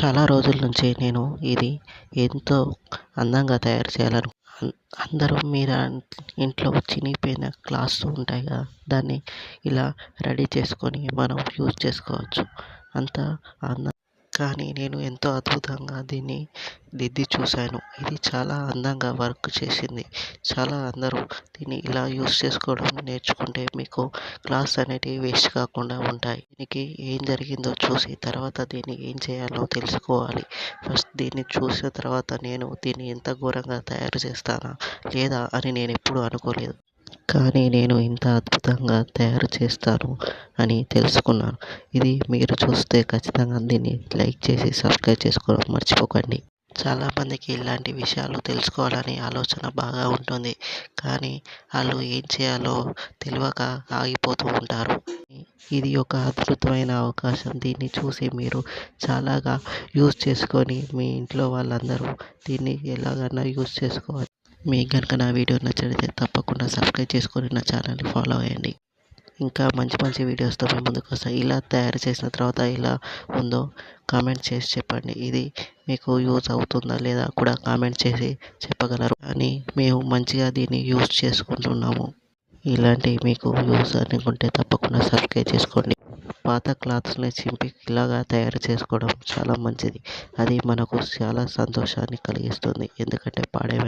చాలా రోజుల నుంచి నేను ఇది ఎంతో అందంగా తయారు చేయాలను. అందరూ మీరు ఇంట్లో చినిగిపోయిన క్లాత్స్ ఉంటాయి కదా దాన్ని ఇలా రెడీ చేసుకొని మనం యూజ్ చేసుకోవచ్చు. అంత అందం కానీ నేను ఎంతో అద్భుతంగా దీన్ని దిద్ది చూశాను. ఇది చాలా అందంగా వర్క్ చేసింది. చాలా అందరూ దీన్ని ఇలా యూస్ చేసుకోవడం నేర్చుకుంటే మీకు క్లాత్స్ అనేటివి వేస్ట్ కాకుండా ఉంటాయి. దీనికి ఏం జరిగిందో చూసి తర్వాత దీన్ని ఏం చేయాలో తెలుసుకోవాలి. ఫస్ట్ దీన్ని చూసిన తర్వాత నేను దీన్ని ఎంత ఘోరంగా తయారు చేస్తానా? లేదా అని నేను ఎప్పుడూ అనుకోలేదు. కానీ నేను ఇంత అద్భుతంగా తయారు చేస్తాను అని తెలుసుకున్నాను. ఇది మీరు చూస్తే ఖచ్చితంగా దీన్ని లైక్ చేసి సబ్స్క్రైబ్ చేసుకోవడం మర్చిపోకండి. చాలామందికి ఇలాంటి విషయాలు తెలుసుకోవాలని ఆలోచన బాగా ఉంటుంది. కానీ వాళ్ళు ఏం చేయాలో తెలియక ఆగిపోతూ ఉంటారు. ఇది ఒక అద్భుతమైన అవకాశం. దీన్ని చూసి మీరు చాలాగా యూజ్ చేసుకొని మీ ఇంట్లో వాళ్ళందరూ దీన్ని ఎలాగైనా యూజ్ చేసుకోవాలి. మీకు కనుక నా వీడియో నచ్చినట్లయితే తప్పకుండా సబ్స్క్రైబ్ చేసుకొని నా ఛానల్ని ఫాలో అయ్యండి. ఇంకా మంచి మంచి వీడియోస్తో మేము ముందుకు వస్తాం. ఇలా తయారు చేసిన తర్వాత ఇలా ఉందో కామెంట్ చేసి చెప్పండి. ఇది మీకు యూజ్ అవుతుందా లేదా కూడా కామెంట్ చేసి చెప్పగలరు. అని మేము మంచిగా దీన్ని యూజ్ చేసుకుంటున్నాము. ఇలాంటివి మీకు యూజ్ అనుకుంటే తప్పకుండా సబ్స్క్రైబ్ చేసుకోండి. పాత క్లాత్స్ని చింపి ఇలాగా తయారు చేసుకోవడం చాలా మంచిది. అది మనకు చాలా సంతోషాన్ని కలిగిస్తుంది. ఎందుకంటే పాడే